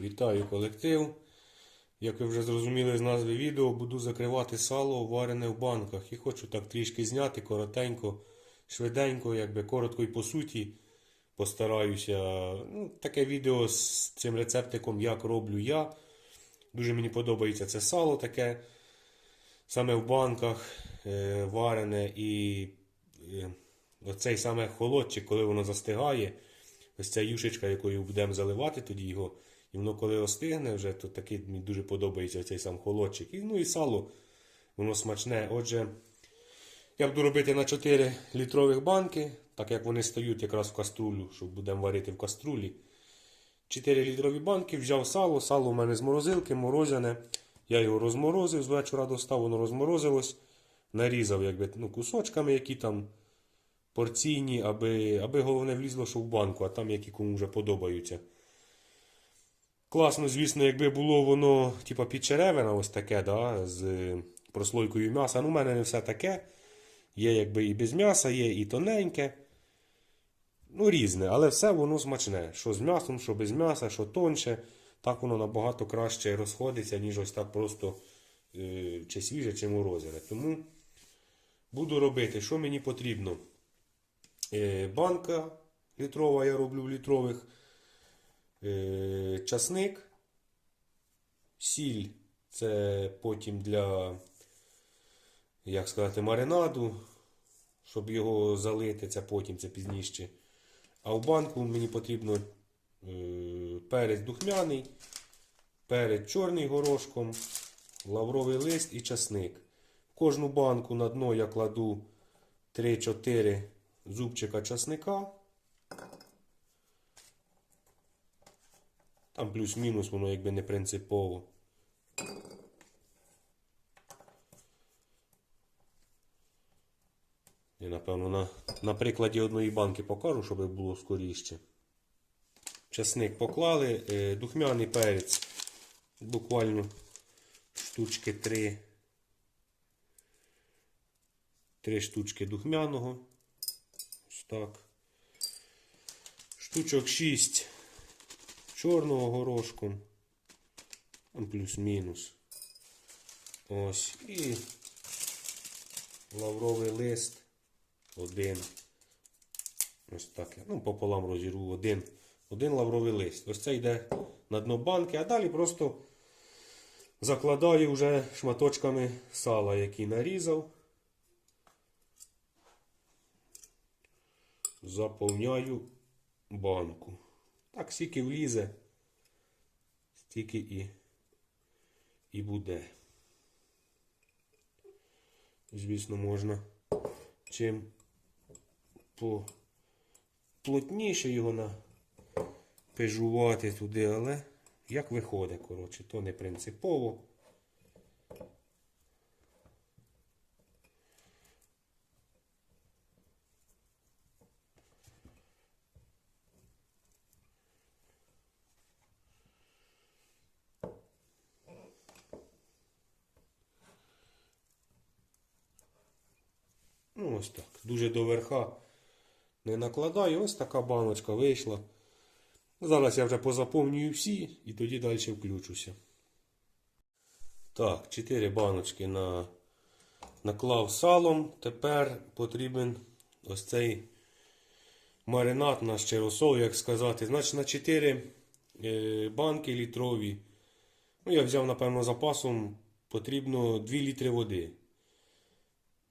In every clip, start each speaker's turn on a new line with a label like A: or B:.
A: Вітаю колектив. Як ви вже зрозуміли з назви відео, буду закривати сало варене в банках. І хочу так трішки зняти, коротенько, швиденько, якби коротко і по суті. Постараюся. Ну, таке відео з цим рецептиком, як роблю я. Дуже мені подобається це сало таке. Саме в банках е, варене і е, оцей саме холодчик, коли воно застигає. Ось ця юшечка, якою будемо заливати тоді його. І воно коли остигне вже, то такий мені дуже подобається цей сам холодчик. І, ну і сало, воно смачне. Отже, я буду робити на 4 літрових банки, так як вони стають якраз в каструлю, що будемо варити в каструлі. 4 літрові банки, взяв сало, сало у мене з морозилки, морозяне. Я його розморозив, з вечора достав, воно розморозилось. Нарізав якби, ну, кусочками, які там порційні, аби, аби головне влізло, що в банку, а там які кому вже подобаються. Класно, звісно, якби було воно, типа підчеревина, ось таке, да, з прослойкою м'яса. Ну, у мене не все таке. Є якби і без м'яса, є і тоненьке. Ну, різне, але все воно смачне. Що з м'ясом, що без м'яса, що тонше. Так воно набагато краще розходиться, ніж ось так просто е, чи свіже, чи морозине. Тому буду робити, що мені потрібно. Е, банка літрова, я роблю в літрових. Е, часник, сіль це потім для, як сказати, маринаду, щоб його залити, це потім, це пізніше. А в банку мені потрібно е, перець духмяний, перець чорний горошком, лавровий лист і часник. В кожну банку на дно я кладу 3-4 зубчика часника. Там плюс-мінус, воно якби не принципово. Я, напевно, на, на прикладі одної банки покажу, щоб було скоріше. Часник поклали, е, духмяний перець. Буквально штучки 3. Три штучки духмяного. Ось так. Штучок 6 чорного горошку. Плюс-мінус. Ось. І лавровий лист. Один. Ось так. Ну, пополам розірву один. Один лавровий лист. Ось це йде на дно банки, а далі просто закладаю вже шматочками сала, який нарізав. Заповняю банку. Так, скільки влізе, стільки і, і буде. Звісно, можна чим плотніше його напежувати туди, але як виходить, коротше, то не принципово. Ну, ось так. Дуже до верха не накладаю. Ось така баночка вийшла. Зараз я вже позаповнюю всі і тоді далі включуся. Так, 4 баночки на... наклав салом. Тепер потрібен ось цей маринад наш чи розсол, як сказати. Значить, на 4 е, банки літрові. Ну, я взяв, напевно, запасом потрібно 2 літри води.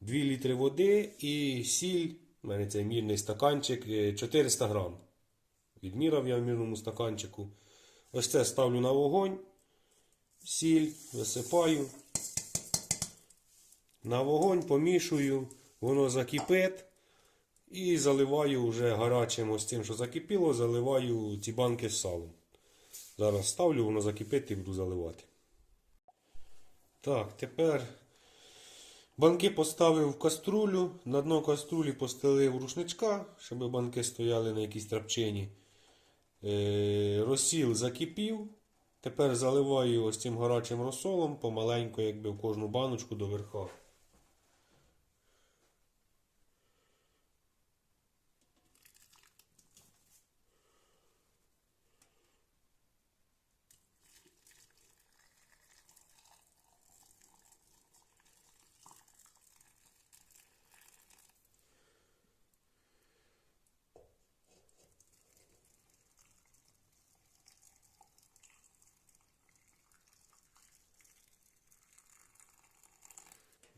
A: 2 літри води і сіль. У мене цей мірний стаканчик е, 400 грам. Відмірав я в мірному стаканчику. Ось це ставлю на вогонь. Сіль висипаю. На вогонь помішую, воно закипить. І заливаю вже гарячим ось цим, що закипіло, заливаю ці банки з салом. Зараз ставлю, воно закипить і буду заливати. Так, тепер Банки поставив в каструлю, на дно каструлі постелив рушничка, щоб банки стояли на якійсь трапчині. Е, розсіл закипів. Тепер заливаю ось цим гарячим розсолом помаленько, якби в кожну баночку до верха.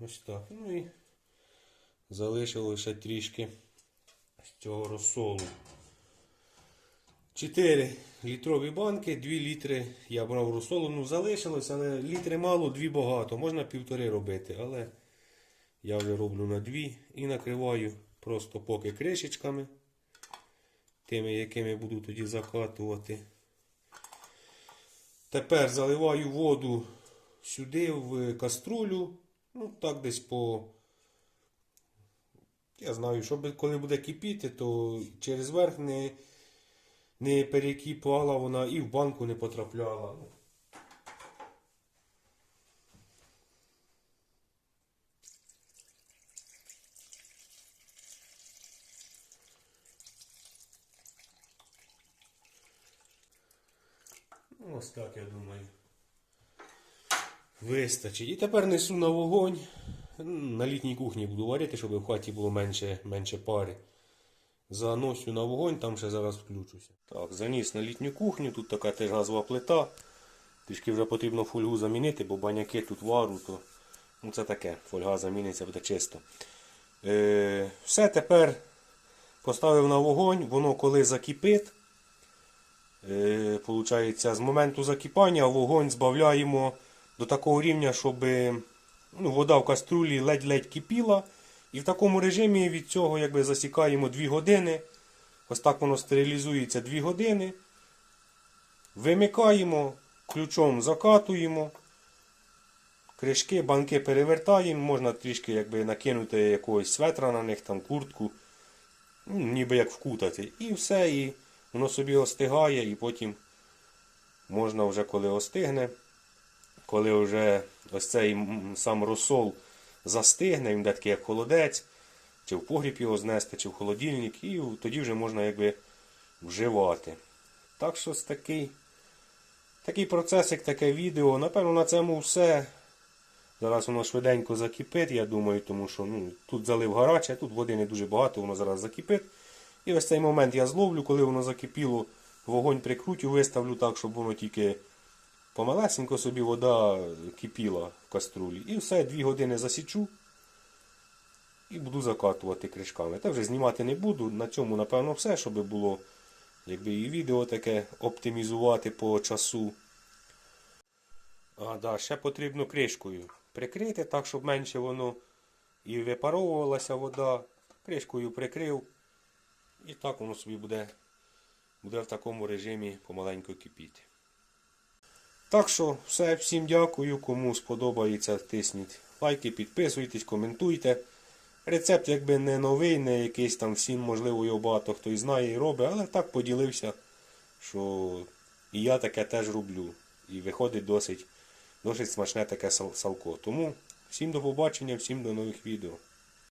A: Ось так. Ну і залишилося ще трішки з цього розсолу. 4 літрові банки, 2 літри я брав розсолу, ну залишилось, але літри мало, 2 багато. Можна півтори робити, але я вже роблю на 2 і накриваю просто поки кришечками, тими, якими буду тоді закатувати. Тепер заливаю воду сюди в каструлю, ну так десь по. Я знаю, щоб коли буде кипіти, то через верх не, не перекипала вона і в банку не потрапляла. Ну, Ось так, я думаю. Вистачить. І тепер несу на вогонь. На літній кухні буду варити, щоб в хаті було менше, менше пари. Заносю на вогонь, там ще зараз включуся. Так, заніс на літню кухню, тут така теж газова плита. Трішки вже потрібно фольгу замінити, бо баняки тут вару, то ну це таке, фольга заміниться, буде чисто. Е, все тепер поставив на вогонь, воно коли закипить. Е, з моменту закипання вогонь збавляємо до такого рівня, щоб ну, вода в каструлі ледь-ледь кипіла. І в такому режимі від цього якби засікаємо 2 години. Ось так воно стерилізується 2 години. Вимикаємо, ключом закатуємо. Кришки, банки перевертаємо, можна трішки якби, накинути якогось светра на них, там куртку, ну, ніби як вкутати. І все, і воно собі остигає, і потім можна вже коли остигне, коли вже ось цей сам розсол застигне, він буде такий як холодець, чи в погріб його знести, чи в холодильник, і тоді вже можна якби вживати. Так що ось такий, такий процесик, таке відео. Напевно, на цьому все. Зараз воно швиденько закипить, я думаю, тому що ну, тут залив гаряче, тут води не дуже багато, воно зараз закипить. І ось цей момент я зловлю, коли воно закипіло, вогонь прикрутю, виставлю так, щоб воно тільки помалесенько собі вода кипіла в каструлі. І все, дві години засічу і буду закатувати кришками. Та вже знімати не буду. На цьому, напевно, все, щоб було якби і відео таке оптимізувати по часу. А, да, ще потрібно кришкою прикрити, так, щоб менше воно і випаровувалася вода. Кришкою прикрив. І так воно собі буде, буде в такому режимі помаленьку кипіти. Так що, все, всім дякую. Кому сподобається, тисніть лайки, підписуйтесь, коментуйте. Рецепт якби не новий, не якийсь там всім, можливо, його багато хто і знає і робить, але так поділився, що і я таке теж роблю. І виходить досить, досить смачне таке сал- салко. Тому всім до побачення, всім до нових відео.